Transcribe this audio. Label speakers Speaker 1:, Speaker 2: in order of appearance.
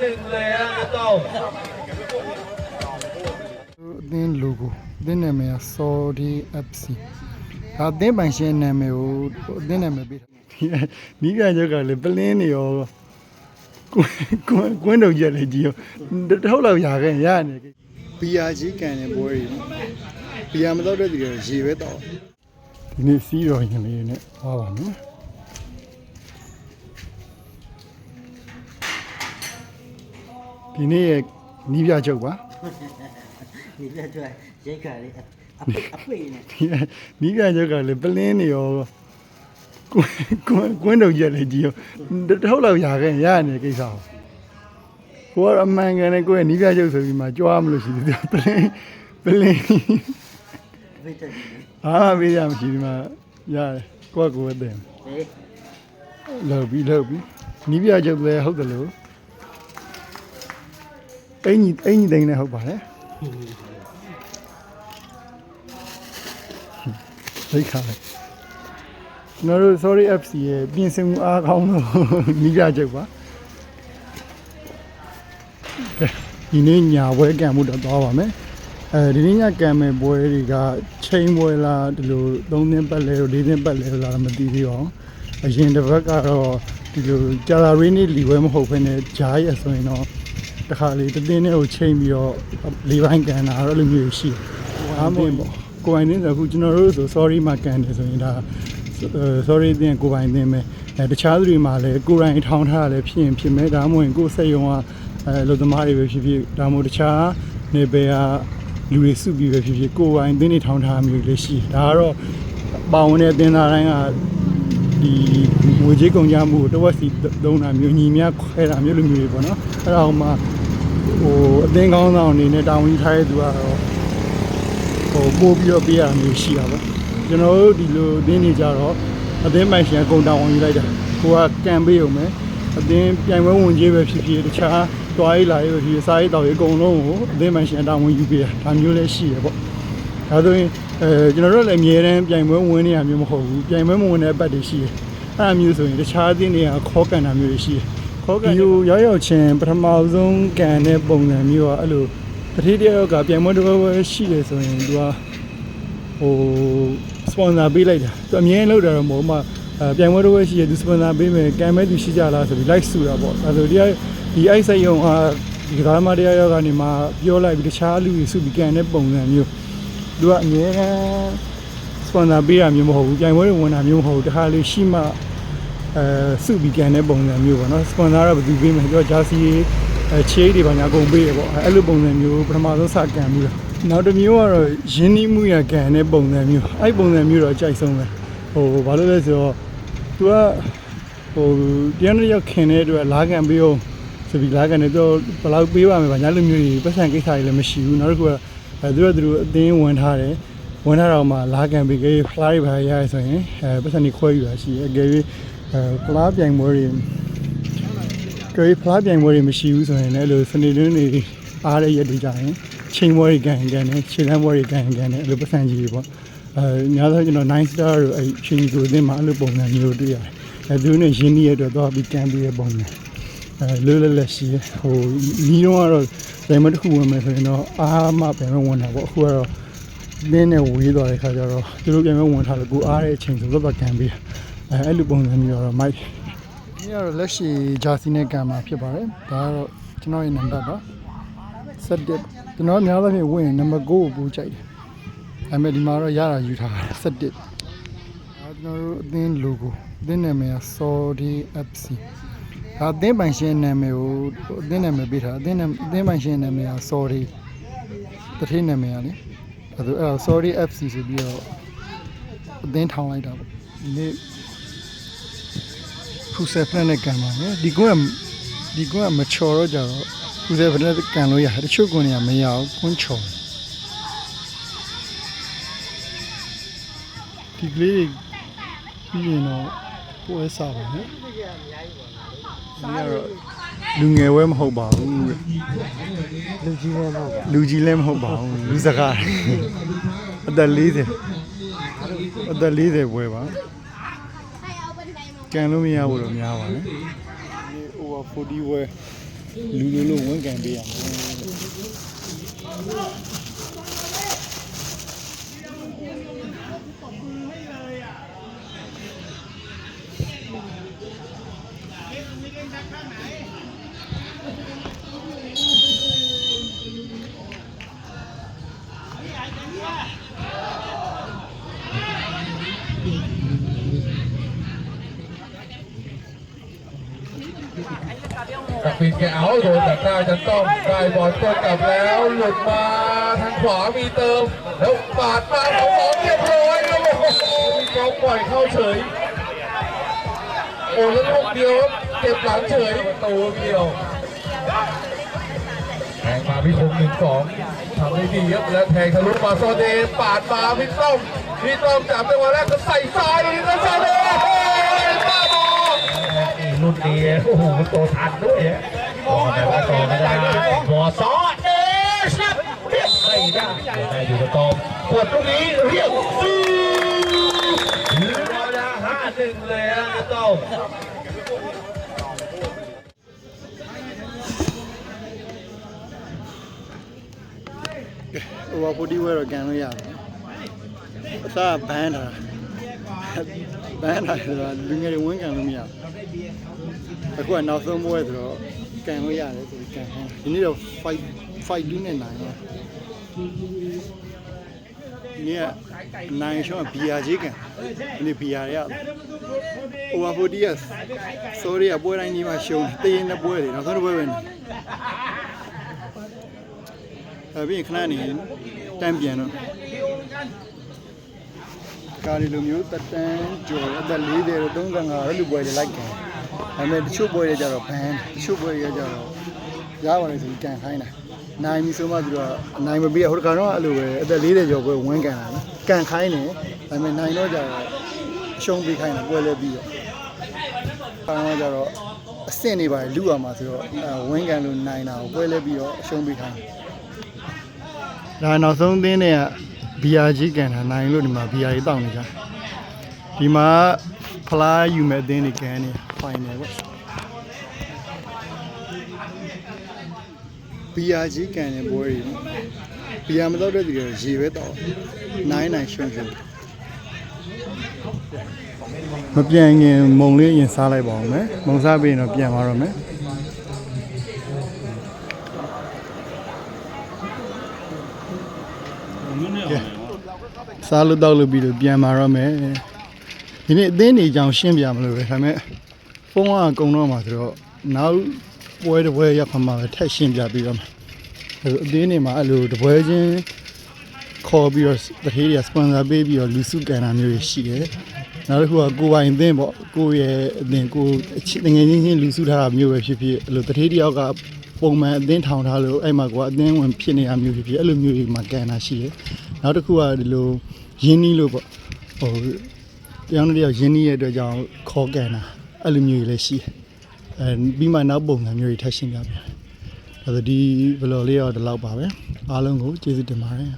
Speaker 1: ถึงเลยนะต้ม
Speaker 2: အသင်း logo အသင်းနာမည်က Saudi FC ဒါအသင်းပိုင်ရှင်နာမည်ကိုအသင်းနာမည်ပေးတာနီးကန်ရုပ်ကလည်းပလင်းနေရောကွန်းကွန်းတော့ကြလေကြီးရောတစ်ထောက်လောက်ရာခဲ့ရနေဘီယာကြီးကန်တဲ့ပွဲတွေဘီယာမတော့တဲ့သူတွေရေပဲတော့ဒီနေ့စီးတော်ရင်လေးနဲ့ဟောပါမယ် ဒီနေ့ရဲ့နီးပြချုပ်ပါ
Speaker 3: ဒီလက်တွေ့ရိတ်ခါလေးအပိအပိနဲ့
Speaker 2: နီးပြချက်ကလည်းပလင်းနေရောကွန်းကွန်းတော့ကြက်လေကြီးရောတစ်ထုပ်လောက်ရာခဲ့ရနေကိစ္စကိုကိုကတော့အမှန်ကန်နဲ့ကိုယ့်ရဲ့နီးပြချုပ်ဆိုပြီးမှကြွားမလို့ရှိသေးတယ်ပလင်းပလင်း
Speaker 3: ပိတ်တယ်ဟ
Speaker 2: ဘာမှပေးရမရှိဒီမှာရတယ်ကိုကကိုယ်အသိေးလောက်ပြီးလောက်ပြီးနီးပြချုပ်လည်းဟုတ်တယ်လို့ အင်ကြီးအင်ကြီးတိုင်းလည်းဟုတ်ပါတယ်သိခါလိုက်ကျွန်တော်တို့ sorry FC ရဲ့ပြင်ဆင်မှုအားကောင်းလို့နီးပြချုပ်ပါကဲဒီနေ့ညာပွဲကံမှုတော့သွားပါမယ်အဲဒီနေ့ညကံမဲ့ပွဲတွေကချိန်ပွဲလားဒီလို၃သင်းပတ်လဲလို့၄သင်းပတ်လဲလို့လားမသိသေးပါဘူးအရင်တစ်ပတ်ကတော့ဒီလိုကြာလာရင်းနေ့လီဝဲမဟုတ်ဘဲနဲ့ဂျားရဆိုရင်တော့ တခါလေတစ်သင်းနဲ့ကိုချိန်ပြီးတော့လေးပိုင်းကန်တာတော့အဲ့လိုမျိုးရှိတယ်အားမင်းပေါ့ကိုယ်ပိုင်တင်းဆိုအခုကျွန်တော်တို့ဆို sorry မှာကန်တယ်ဆိုရင်ဒါ sorry တင်းကိုယ်ပိုင်တင်းပဲအဲတခြားသူတွေမှာလည်းကိုယ်တိုင်ထောင်းထားတာလည်းဖြစ်ရင်ဖြစ်မယ်ဒါမှမဟုတ်ကိုယ်စိတ်ယုံကအဲလူသမားတွေပဲဖြစ်ဖြစ်ဒါမှမဟုတ်တခြားနေပယ်ကလူတွေစုပြီးပဲဖြစ်ဖြစ်ကိုယ်ပိုင်တင်းတွေထောင်းထားမျိုးလည်းရှိဒါကတော့ပါဝင်တဲ့အတင်းသားတိုင်းကဒီငွေကြေးကုန်ကြမှုကိုတဝက်စီသုံးတာမျိုးညီမြခွဲတာမျိုးလိုမျိုးတွေပေါ့နော်အဲ့ဒါအောင်မှ ဟိုအသင်းကောင်းဆောင်အနေနဲ့တာဝန်ယူထားတဲ့သူကတော့ဟိုပို့ပြီးတော့ပေးရတာမျိုးရှိတာပေါ့ကျွန်တော်တို့ဒီလိုအသင်းနေကြတော့အသင်းပိုင်ရှင်ကကုန်တောင်းဝင်ယူလိုက်တာကိုကကံပေးုံပဲအသင်းပြိုင်ပွဲဝင်ကြီးပဲဖြစ်ဖြစ်တခြားတွားရေးလာရေးပဲဖြစ်ဖြစ်စားရေးတောက်ရေးအကုန်လုံးကိုအသင်းပိုင်ရှင်တောင်းဝင်ယူပေးတာဒါမျိုးလည်းရှိရပေါ့ဒါဆိုရင်အဲကျွန်တော်တို့လည်းအမြဲတမ်းပြိုင်ပွဲဝင်နေရမျိုးမဟုတ်ဘူးပြိုင်ပွဲမဝင်တဲ့အပတ်တွေရှိတယ်အဲ့အမျိုးဆိုရင်တခြားအသင်းတွေကခေါ်ကန်တာမျိုးတွေရှိတယ် ခေါ်ကန်ဒီလိုရောက်ရောက်ချင်းပထမဆုံးကန်တဲ့ပုံစံမျိုးကအဲ့လိုတတိတယောက်ကပြိုင်ပွဲတစ်ပွဲပွဲရှိတယ်ဆိုရင်သူကဟိုစပွန်ဆာပေးလိုက်တာသူအမြဲလောက်တာတော့မဟုတ်မှအဲပြိုင်ပွဲတော့ရှိရသူစပွန်ဆာပေးမယ်ကံမဲ့သူရှိကြလားဆိုပြီး like ဆူတာပေါ့အဲဆိုဒီကဒီအိုက်ဆိုင်ယုံဟာဒီကားမတရားရောက်ကနေမှပြောလိုက်ပြီးတခြားလူတွေစုပြီးကန်တဲ့ပုံစံမျိုးသူကအမြဲတမ်းစပွန်ဆာပေးတာမျိုးမဟုတ်ဘူးပြိုင်ပွဲတွေဝင်တာမျိုးမဟုတ်ဘူးတခါလေးရှိမှ အဲစုပြီးကန်တဲ့ပုံစံမျိုးပေါ့နော်စပွန်ဆာတော့ဘယ်သူပေးမယ်ပြောဂျာစီအဲချေးတွေပါညာကုန်ပေးရပေါ့အဲအဲ့လိုပုံစံမျိုးပထမဆုံးစကန်ပြီးတော့နောက်တစ်မျိုးကတော့ရင်းနှီးမှုရကန်တဲ့ပုံစံမျိုးအဲ့ပုံစံမျိုးတော့အကြိုက်ဆုံးပဲဟိုဘာလို့လဲဆိုတော့ तू ကဟိုတရားနဲ့ရောက်ခင်တဲ့အတွက်လာကန်ပေးအောင်ဆိုပြီးလာကန်နေတော့ဘယ်လောက်ပေးပါမယ်ဗာညာလိုမျိုးကြီးပတ်စံကိစ္စတွေလည်းမရှိဘူးနောက်တစ်ခုကအဲသူတို့သူတို့အသင်းဝင်ထားတယ်ဝင်ထားတော့မှလာကန်ပေးခဲ့ဖလားတွေပါရရဆိုရင်အဲပတ်စံတွေခွဲယူတာရှိတယ်အကယ်၍အဲ ဖလားပြိုင်ပွဲတွေကြွေးဖလားပြိုင်ပွဲတွေမရှိဘူးဆိုရင်လည်းအဲ့လိုစနေတွင်းတွေအားရရက်တွေကြရင်ချိန်ပွဲတွေကန်ကန်တယ်ခြေလမ်းပွဲတွေကန်ကန်တယ်အဲ့လိုပတ်စံကြီးတွေပေါ့အဲညာတော့ကျွန်တော်9 star တို့အဲ့ချိန်ကြီးကိုအသင်းမှာအဲ့လိုပုံစံမျိုးတွေ့ရတယ်အဲသူတို့နဲ့ရင်းနှီးရတဲ့တော့ပြီးကန်ပြီးတဲ့ပုံစံအဲလွယ်လွယ်လက်ရှိဟိုနီးတော့ကတော့ပြိုင်ပွဲတစ်ခုဝင်မယ်ဆိုရင်တော့အားမပြိုင်ပွဲဝင်တာပေါ့အခုကတော့လင်းနဲ့ဝေးသွားတဲ့ခါကျတော့သူတို့ပြိုင်ပွဲဝင်ထားလို့ကိုအားတဲ့အချိန်ဆိုတော့ကန်ပြီး အဲအဲ့လိုပုံစံမျိုးတော့မိုက်ဒီကတော့လက်ရှိဂျာစီနဲ့ကံမှာဖြစ်ပါတယ်ဒါကတော့ကျွန်တော်ရဲ့နံပါတ်ပါ7ကျွန်တော်အများအားဖြင့်ဝင်နံပါတ်9ကိုပူကြိုက်တယ်ဒါပေမဲ့ဒီမှာတော့ရတာယူထားတာ7ဒါကျွန်တော်တို့အသင်း logo အသင်းနာမည်က Saudi FC ဒါအသင်းပိုင်ရှင်နာမည်ကိုအသင်းနာမည်ပေးထားအသင်းနာအသင်းပိုင်ရှင်နာမည်က Saudi တတိနာမည်ကလေအဲဒါအဲ့ဒါ Saudi FC ဆိုပြီးတော့အသင်းထောင်လိုက်တာပေါ့ဒီနေ့ ဖူဆယ်ဖက်နဲ့ကန်ပါမယ်ဒီကွန်းကဒီကွန်းကမချော်တော့ကြတော့ဖူဆယ်ဖက်နဲ့ကန်လို့ရတယ်တချို့ကွန်းတွေကမရဘူးကွန်းချော်ဒီကလေးတွေပြီးရင်တော့ပွဲစားပါမယ်ဒီကတော့လူငယ်ဝဲမဟုတ်ပါဘူးတဲ့
Speaker 3: လူကြီးလည်းမဟုတ်ပါ
Speaker 2: လူကြီးလည်းမဟုတ်ပါဘူးလူစကားအသက်40အသက်40ပွဲပါ ကန်လို့မရဘူးတော့များပါနဲ့ဒီ over 40ပွဲလူလူလို့ဝန်ကန်ပေးရမယ်
Speaker 1: กปินแกเอาโดนแต่หน้าจะต้องได้บอลตัวกลับแล้วหลุดมาทางขวามีเติม แล้วปาดมาของของเรียบร้อยแล้วโอมีกองปล่อยเข้าเฉย โอ้แล้วลูกเดียวเก็บหลังเฉยประตูเดียวแทงมาพี่คมหนึ่งสองทำได้ดีครับแล้วแทงทะลุมาโซเดปาดมาพี่ต้อมพี่ต้อมจับจังหวะแรกก็ใส่ซ้ายแล้วโซเดย์ โอ้โหมันโตทันด้วยฮะโอ้แต่ว่าต่อไม่ได้หมอซอเดชับเรียไม่ได้แต่อยู่กับตอมขวดตรงนี้เรียกซีเราจะห้าหนึ่งเลยนะตอมว่าพอดี
Speaker 2: ว่าเราแกไม่อยักถ้าแพ้นะ ဘန်းတာဆိုတာလူငယ်တွေဝန်ကန်လို့မရဘူးအခုကနောက်ဆုံးပွဲဆိုတော့ကန်လို့ရတယ်ဆိုပြီးကန်ဟန်းဒီနေ့တော့ fight fight 2နဲ့နိုင်တော့ဒီနေ့ကနိုင်ရှောင်းဘီယာကြီးကန်ဒီနေ့ဘီယာရဟိုဘာပိုတီက sorry ကပွဲတိုင်းကြီးမှာရှုံးတယ်တရင်တဲ့ပွဲတွေနောက်ဆုံးတစ်ပွဲပဲနေအဲ့ပြီးရင်ခဏနေတန်းပြန်တော့ ကာရီလိုမျိုးတက်တန်းကျော်အသက်40တော့35တော့လူပွဲတွေလိုက်ကန်ဒါပေမဲ့တချို့ပွဲတွေကြတော့ဘန်းတချို့ပွဲတွေကြတော့ရပါလေဆိုပြီးကန်ခိုင်းတာနိုင်ပြီဆိုမှသူတို့ကနိုင်မပြီးဟိုတခါတော့အဲ့လိုပဲအသက်40ကျော်ပွဲဝန်းကန်တာနော်ကန်ခိုင်းတယ်ဒါပေမဲ့နိုင်တော့ကြတော့အရှုံးပေးခိုင်းတာပွဲလဲပြီးတော့ခါတော့ကြတော့အဆင့်နေပါလေလူရမှာဆိုတော့အဲဝင်းကန်လို့နိုင်တာကိုပွဲလဲပြီးတော့အရှုံးပေးခိုင်းဒါနောက်ဆုံးသင်းတွေက ဘီယာကြီးကန်တာနိုင်လို့ဒီမှာဘီယာကြီးတောင်းနေကြဒီမှာဖလားယူမဲ့အသင်းတွေကန်နေဖိုင်နယ်ပေါ့ဘီယာကြီးကန်တဲ့ပွဲတွေဘီယာမတော့တဲ့သူတွေရေပဲတောက်နိုင်နိုင်ရှုံးရှုံးမပြန်ခင်မုံလေးရင်စားလိုက်ပါအောင်မယ်မုံစားပြီးရင်တော့ပြန်သွားတော့မယ် စားလို့တောက်လို့ပြီးတော့ပြန်มาတော့မယ်ဒီနေ့အသင်းနေကြောင်ရှင်းပြမလို့ပဲဒါပေမဲ့ဖုန်းကကုံတော့မှာဆိုတော့နောက်ပွဲတစ်ပွဲရောက်ခါမှပဲထက်ရှင်းပြပြီးတော့မယ်အဲလိုအသင်းနေမှာအဲ့လိုတစ်ပွဲချင်းခေါ်ပြီးတော့တထေးတွေကစပွန်ဆာပေးပြီးတော့လူစုကန်တာမျိုးတွေရှိတယ်နောက်တစ်ခုကကိုပိုင်အသင်းပေါ့ကိုရဲ့အသင်းကိုအချစ်တငယ်ချင်းချင်းလူစုထားတာမျိုးပဲဖြစ်ဖြစ်အဲ့လိုတထေးတယောက်က ပုံမှန်အသင်းထောင်ထားလို့အဲ့မှာကွာအသင်းဝင်ဖြစ်နေတာမျိုးဖြစ်ဖြစ်အဲ့လိုမျိုးတွေမှာကန်တာရှိတယ်နောက်တစ်ခုကဒီလိုရင်းနှီးလို့ပေါ့ဟိုတရားနဲ့တယောက်ရင်းနှီးရဲ့အတွက်ကြောင့်ခေါ်ကန်တာအဲ့လိုမျိုးတွေလည်းရှိတယ်အဲပြီးမှနောက်ပုံစံမျိုးတွေထပ်ရှင်းပြပြတယ်ဒါဆိုဒီဘယ်လိုလေးတော့ဒီလောက်ပါပဲအားလုံးကိုကျေးဇူးတင်ပါတယ်